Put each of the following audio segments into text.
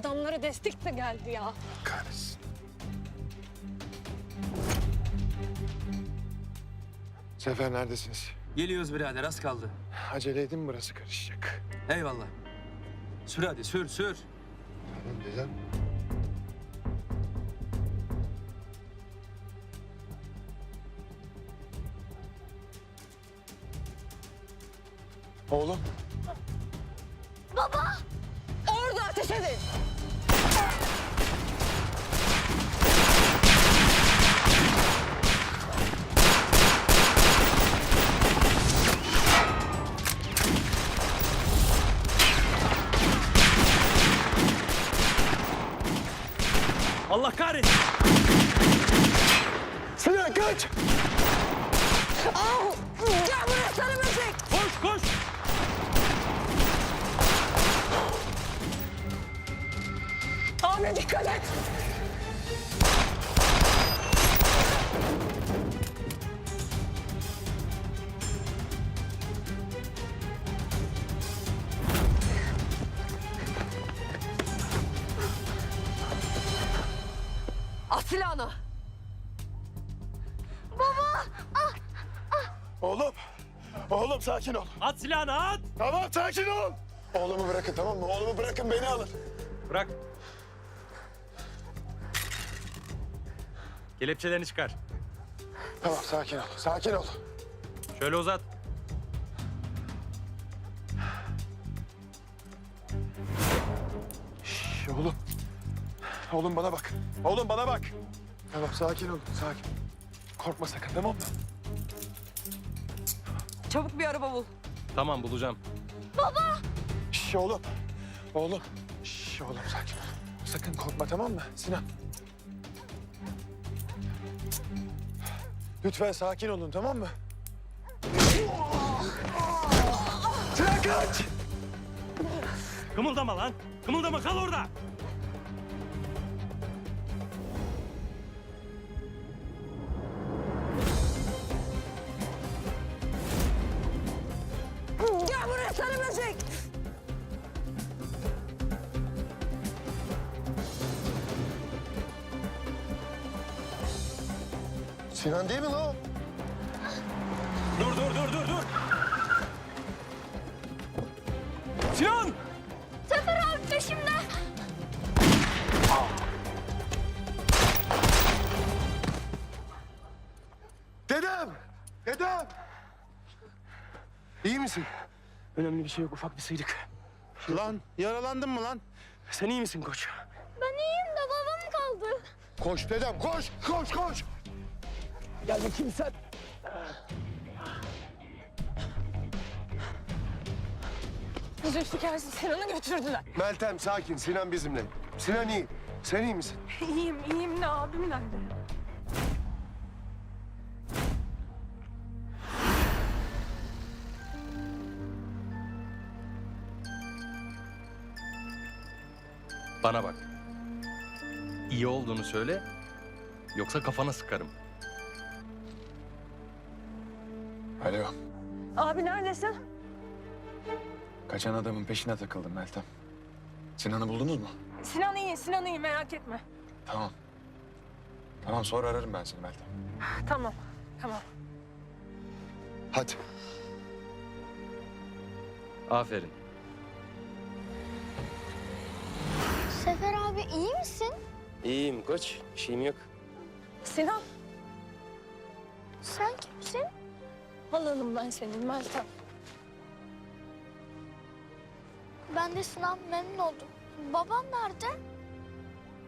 adamlara destek de geldi ya. Kahretsin. Sefer neredesiniz? Geliyoruz birader az kaldı. Acele edin burası karışacak. Eyvallah. Sür hadi sür sür. Tamam dedem. Oğlum. Allah kahretsin. Sinan kaç! Au! Gel buraya sarı böcek. Koş koş. Abi dikkat et. Silahını. Oğlum. Oğlum sakin ol. At silahını at. Tamam sakin ol. Oğlumu bırakın tamam mı? Oğlumu bırakın beni alın. Bırak. Kelepçelerini çıkar. Tamam sakin ol. Sakin ol. Şöyle uzat. Şş, oğlum. Oğlum bana bak. Oğlum bana bak. Tamam sakin ol. Sakin. Korkma sakın tamam mı? Çabuk bir araba bul. Tamam bulacağım. Şş, oğlum. Oğlum. Şş, oğlum sakin ol. Sakın korkma tamam mı Sinan? Lütfen sakin olun tamam mı? Sinan kaç! Kımıldama lan. Kımıldama kal orada. Sinan değil mi lan o? Dur dur dur dur dur. Sinan! Sefer abi peşimde. Dedem! Dedem! İyi misin? Önemli bir şey yok ufak bir sıyrık. Lan yaralandın mı lan? Sen iyi misin koç? Ben iyiyim de babam kaldı. Koş dedem koş koş koş. Gel bakayım sen. Zülfikar Sinan'ı götürdüler. Meltem sakin Sinan bizimle. Sinan iyi. Sen iyi misin? İyiyim, iyiyim. Ne abim nerede? Bana bak. İyi olduğunu söyle. Yoksa kafana sıkarım. Alo. Abi neredesin? Kaçan adamın peşine takıldım Meltem. Sinan'ı buldunuz mu? Sinan iyi, Sinan iyi. Merak etme. Tamam. Tamam sonra ararım ben seni Meltem. Tamam, tamam. Hadi. Aferin. Sefer abi iyi misin? İyiyim koç. Bir şeyim yok. Sinan, Sen kimsin? Halanım ben senin Meltem. Ben de Sinan memnun oldum. Babam nerede?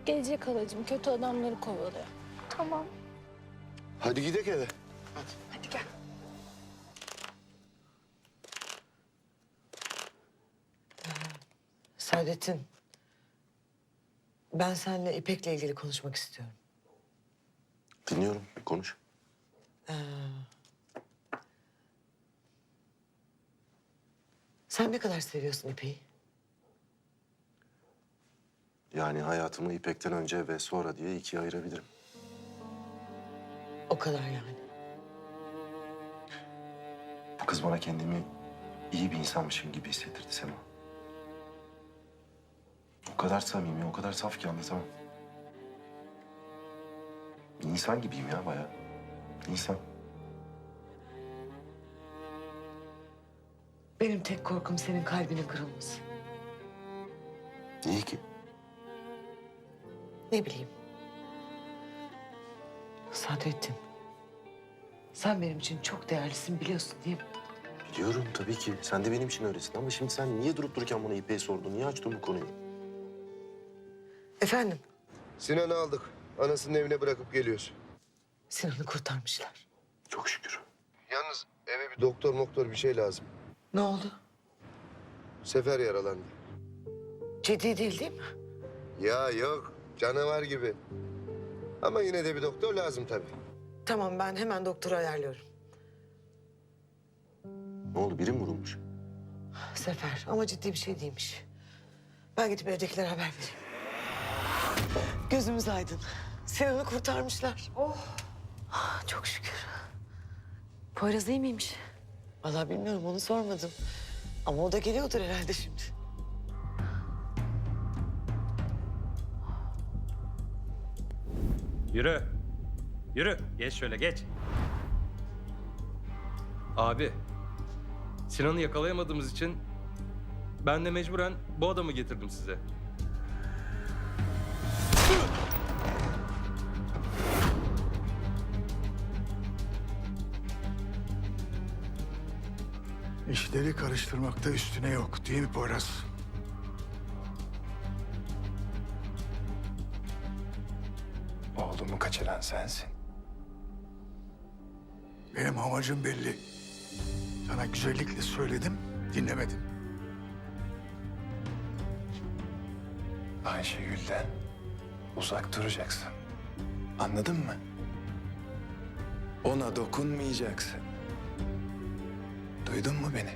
Gelecek halacığım, kötü adamları kovalıyor. Tamam. Hadi gidelim eve. Hadi gel. Saadettin. Ben seninle İpek'le ilgili konuşmak istiyorum. Dinliyorum. Konuş. Sen ne kadar seviyorsun İpek'i? Yani hayatımı İpek'ten önce ve sonra diye ikiye ayırabilirim. O kadar yani. Bu kız bana kendimi iyi bir insanmışım gibi hissettirdi Sema. O kadar samimi, o kadar saf ki anlatamam. İnsan gibiyim ya bayağı. İnsan. Benim tek korkum senin kalbinin kırılması. Niye ki? Ne bileyim. Sadrettin. Sen benim için çok değerlisin biliyorsun değil mi? Biliyorum tabii ki. Sen de benim için öylesin ama şimdi sen niye durup dururken bana İpek'i sordun? Niye açtın bu konuyu? Efendim? Sinan'ı aldık. Anasının evine bırakıp geliyoruz. Sinan'ı kurtarmışlar. Çok şükür. Yalnız eve bir doktor moktor bir şey lazım. Ne oldu? Sefer yaralandı. Ciddi değil değil mi? Ya yok canavar gibi. Ama yine de bir doktor lazım tabii. Tamam ben hemen doktoru ayarlıyorum. Ne oldu? Biri mi vurulmuş? Sefer ama ciddi bir şey değilmiş. Ben gidip evdekilere haber vereyim. Gözümüz aydın. Sinan'ı kurtarmışlar. Oh. Çok şükür. Poyraz iyi miymiş? Vallahi bilmiyorum onu sormadım. Ama o da geliyordur herhalde şimdi. Yürü. Yürü. Geç şöyle geç. Abi. Sinan'ı yakalayamadığımız için ben de mecburen bu adamı getirdim size. İşleri karıştırmakta üstüne yok değil mi Poyraz? Oğlumu kaçıran sensin. Benim amacım belli. Sana güzellikle söyledim, dinlemedin. Ayşegül'den uzak duracaksın. Anladın mı? Ona dokunmayacaksın. Duydun mu beni?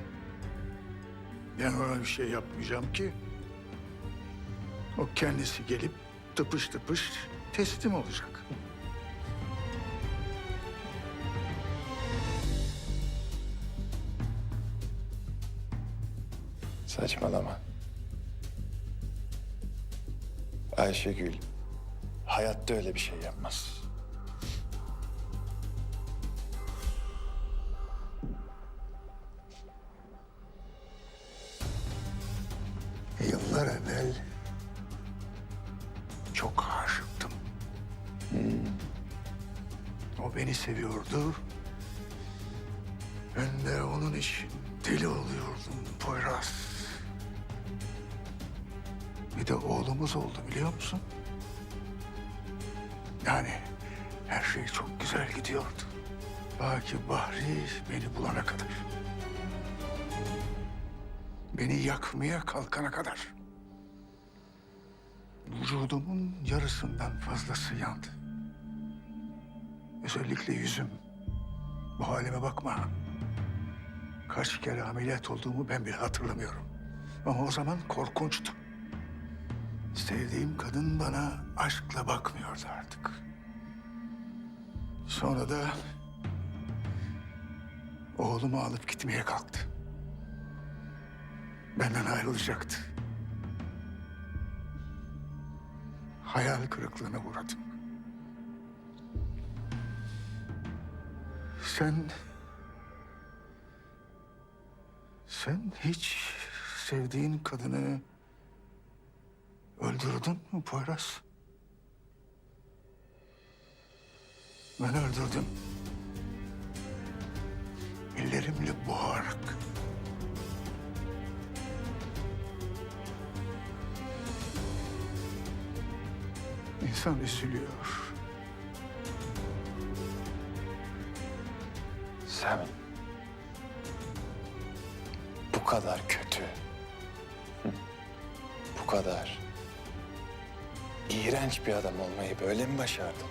Ben ona bir şey yapmayacağım ki. O kendisi gelip tıpış tıpış teslim olacak. Saçmalama. Ayşegül hayatta öyle bir şey yapmaz. Çok aşıktım. O beni seviyordu. Ben de onun için deli oluyordum Poyraz. Bir de oğlumuz oldu biliyor musun? Yani her şey çok güzel gidiyordu. Baki Bahri beni bulana kadar. Beni yakmaya kalkana kadar. Vücudumun yarısından fazlası yandı. Özellikle yüzüm. Bu halime bakma. Kaç kere ameliyat olduğumu ben bile hatırlamıyorum. Ama o zaman korkunçtu. Sevdiğim kadın bana aşkla bakmıyordu artık. Sonra da oğlumu alıp gitmeye kalktı. Benden ayrılacaktı. Hayal kırıklığına uğradım. Sen... Sen hiç sevdiğin kadını öldürdün mü Poyraz? Ben öldürdüm. Ellerimle boğarak. İnsan üzülüyor. Sen bu kadar kötü, bu kadar iğrenç bir adam olmayı böyle mi başardın?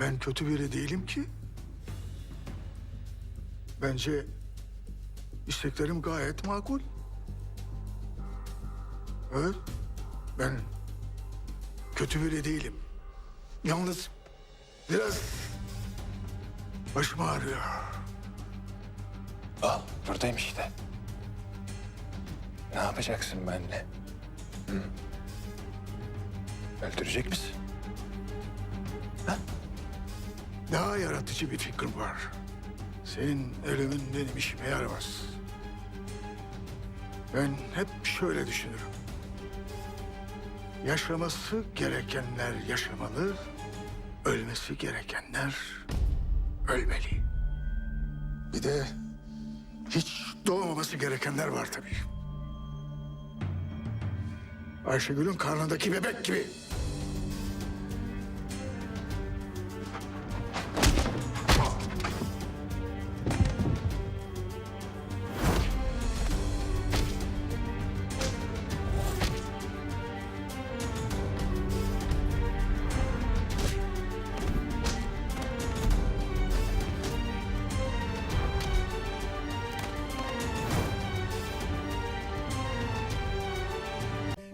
Ben kötü biri değilim ki. Bence isteklerim gayet makul. Evet, ben kötü biri değilim. Yalnız biraz başım ağrıyor. Al, buradayım işte. Ne yapacaksın benimle? Hı? Öldürecek misin? Daha yaratıcı bir fikrim var. Senin ölümün benim işime yaramaz. Ben hep şöyle düşünürüm. Yaşaması gerekenler yaşamalı, ölmesi gerekenler ölmeli. Bir de hiç doğmaması gerekenler var tabii. Ayşegül'ün karnındaki bebek gibi.